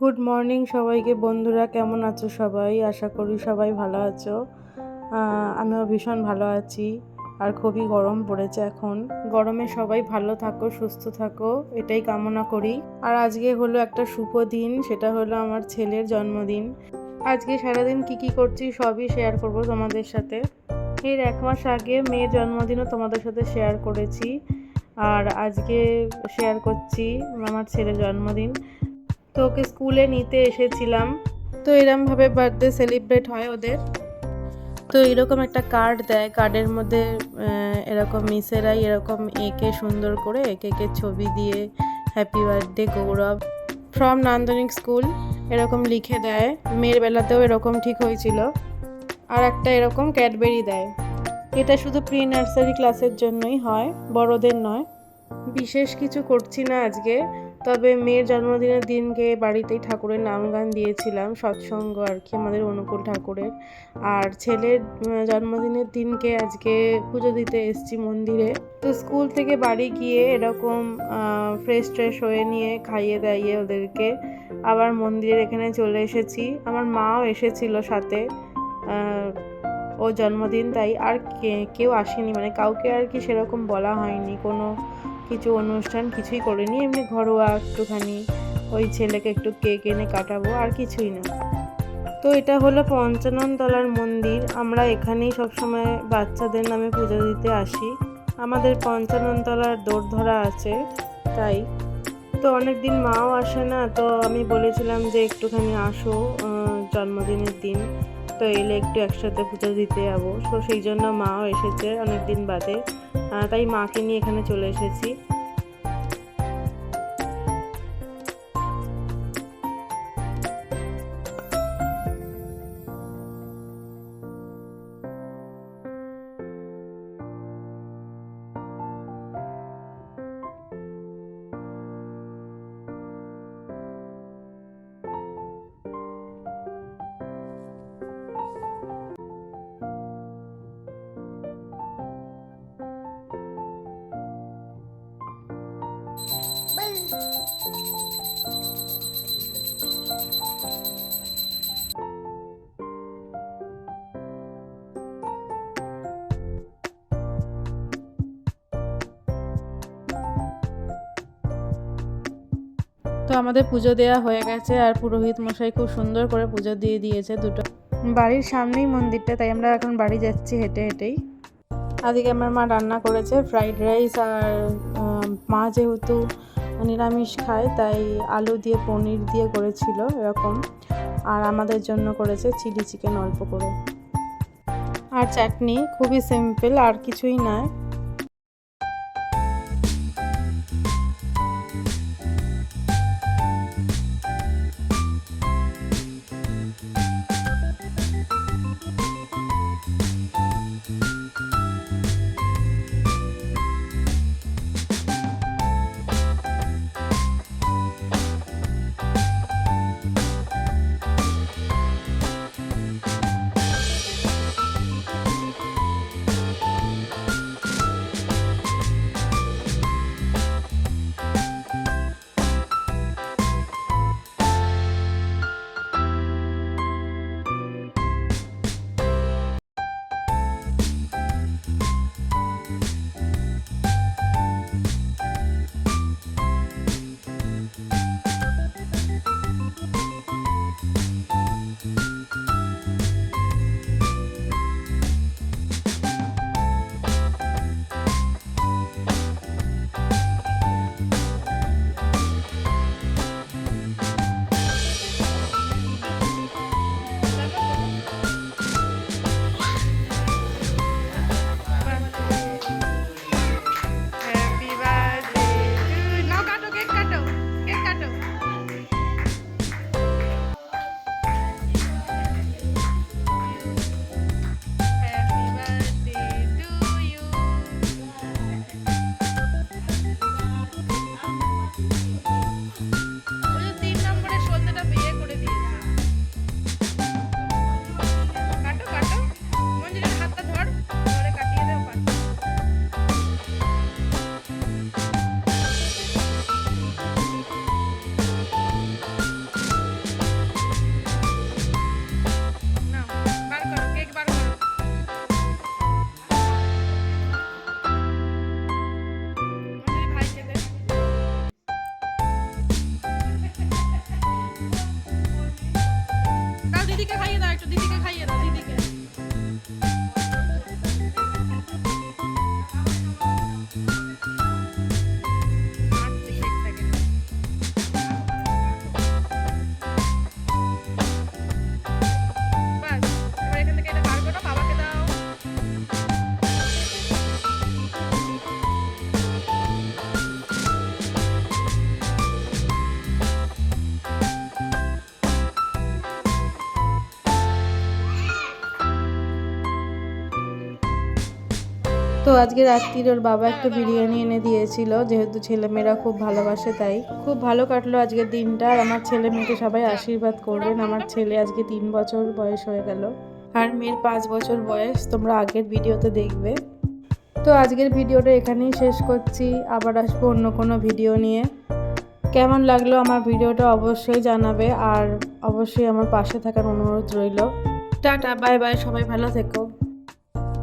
Good morning সবাইকে। বন্ধুরা, কেমন আছো সবাই? আশা করি সবাই ভালো আছো। আমিও ভীষণ ভালো আছি। আর খুবই গরম পড়েছে এখন। গরমে সবাই ভালো থাকো, সুস্থ থাকো। এটাই কামনা করি। আর আজকে হলো একটা শুভ দিন। সেটা হলো আমার ছেলের জন্মদিন। আজকে সারাদিন কি কি করছি সবই শেয়ার করব তোমাদের সাথে। এর এক মাস আগে মেয়ের জন্মদিনও তোমাদের সাথে শেয়ার করেছি। আর আজকে শেয়ার করছি আমার ছেলের জন্মদিন। তো ওকে স্কুলে নিতে এসেছিলাম। তো এরমভাবে বার্থডে সেলিব্রেট হয় ওদের। তো এরকম একটা কার্ড দেয়। কার্ডের মধ্যে এরকম মিসেরাই এরকম এঁকে সুন্দর করে, একে একে ছবি দিয়ে happy birthday Gourav. From Nandanik school এরকম লিখে দেয়। মেয়ের বেলাতেও এরকম ঠিক হয়েছিল। আর একটা এরকম ক্যাডবেরি দেয়। এটা শুধু প্রি নার্সারি ক্লাসের জন্যই হয়, বড়দের নয়। বিশেষ কিছু করছি না আজকে। তবে মেয়ের জন্মদিনের দিনকে বাড়িতেই ঠাকুরের নাম গান দিয়েছিলাম, সৎসঙ্গ আর কি, আমাদের অনুকূল ঠাকুরের। আর ছেলের জন্মদিনের দিনকে আজকে পুজো দিতে এসছি মন্দিরে। তো স্কুল থেকে বাড়ি গিয়ে এরকম ফ্রেশ ট্রেশ হয়ে নিয়ে খাইয়ে দাইয়ে ওদেরকে আবার মন্দিরের এখানে চলে এসেছি। আমার মাও এসেছিল সাথে ও জন্মদিন, তাই আর কেউ আসেনি মানে কাউকে আর কি সেরকম বলা হয়নি। কোনো কিছু অনুষ্ঠান কিছুই করিনি, এমনি ঘরোয়া একটুখানি ওই ছেলেকে একটু কেক এনে কাটাবো, আর কিছুই না। তো এটা হলো পঞ্চানন তলার মন্দির, আমরা এখানেই সবসময় বাচ্চাদের নামে পুজো দিতে আসি। আমাদের পঞ্চানন তলার দৌড় ধরা আছে, তাই। তো অনেক দিন মাও আসে না, তো আমি বলেছিলাম যে একটুখানি আসো জন্মদিনের দিন। তো এলে একটু একসাথে পুজো দিতে যাব। তো সেই জন্য মাও এসেছে অনেক দিন বাদে। তাই মাকে নিয়ে এখানে চলে এসেছি। তো আমাদের পুজো দেওয়া হয়ে গেছে আর পুরোহিত মশাই খুব সুন্দর করে পুজো দিয়ে দিয়েছে দুটো। বাড়ির সামনেই মন্দিরটা তাই আমরা এখন বাড়ি যাচ্ছি হেঁটে হেঁটেই। আজকে আমার মা রান্না করেছে ফ্রাইড রাইস আর মা যেহেতু নিরামিষ খায় তাই আলু দিয়ে পনির দিয়ে করেছিল এরকম। আর আমাদের জন্য করেছে চিলি চিকেন অল্প করে। আর চাটনি খুবই সিম্পল আর কিছুই নয়। তো আজকে রাত্রির ওর বাবা একটু বিরিয়ানি এনে দিয়েছিল, যেহেতু ছেলেমেয়েরা খুব ভালোবাসে তাই। খুব ভালো কাটলো আজকের দিনটা, আর আমার ছেলে মেয়েকে সবাই আশীর্বাদ করবেন। আমার ছেলে আজকে তিন বছর বয়স হয়ে গেল। আর মেয়ের পাঁচ বছর বয়স, তোমরা আগের ভিডিওতে দেখবে। তো আজকের ভিডিওটা এখানেই শেষ করছি। আবার আসব অন্য কোনো ভিডিও নিয়ে। কেমন লাগল আমার ভিডিওটা অবশ্যই জানাবে, আর অবশ্যই আমার পাশে থাকার অনুরোধ রইল। টাটা, বাই বাই, সবাই ভালো থেকো।